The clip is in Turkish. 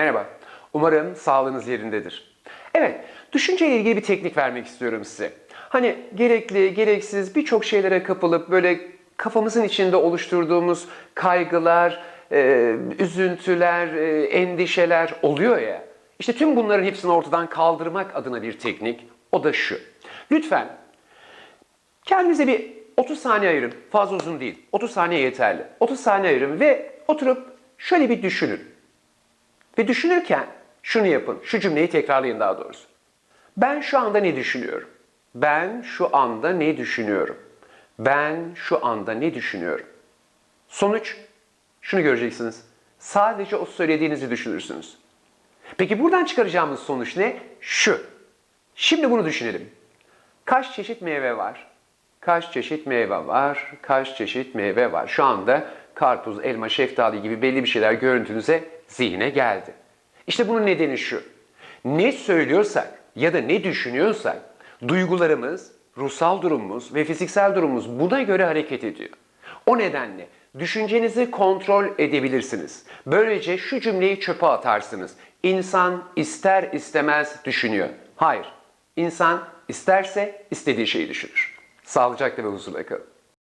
Merhaba. Umarım sağlığınız yerindedir. Evet, düşünceyle ilgili bir teknik vermek istiyorum size. Hani gerekli, gereksiz birçok şeylere kapılıp böyle kafamızın içinde oluşturduğumuz kaygılar, e, üzüntüler, e, endişeler oluyor ya. İşte tüm bunların hepsini ortadan kaldırmak adına bir teknik. O da şu. Lütfen Kendinize bir 30 saniye ayırın. Fazla uzun değil. 30 saniye yeterli. 30 saniye ayırın ve oturup şöyle bir düşünün. Ve düşünürken şunu yapın. Şu cümleyi tekrarlayın daha doğrusu. Ben şu anda ne düşünüyorum? Ben şu anda ne düşünüyorum? Ben şu anda ne düşünüyorum? Sonuç şunu göreceksiniz. Sadece o söylediğinizi düşünürsünüz. Peki buradan çıkaracağımız sonuç ne? Şu. Şimdi bunu düşünelim. Kaç çeşit meyve var? Kaç çeşit meyve var? Kaç çeşit meyve var? Şu anda karpuz, elma, şeftali gibi belli bir şeyler görüntünüze zihne geldi. İşte bunun nedeni şu. Ne söylüyorsak ya da ne düşünüyorsak duygularımız, ruhsal durumumuz ve fiziksel durumumuz buna göre hareket ediyor. O nedenle düşüncenizi kontrol edebilirsiniz. Böylece şu cümleyi çöpe atarsınız. İnsan ister istemez düşünüyor. Hayır. İnsan isterse istediği şeyi düşünür. Sağlıcakla ve huzurla kalın.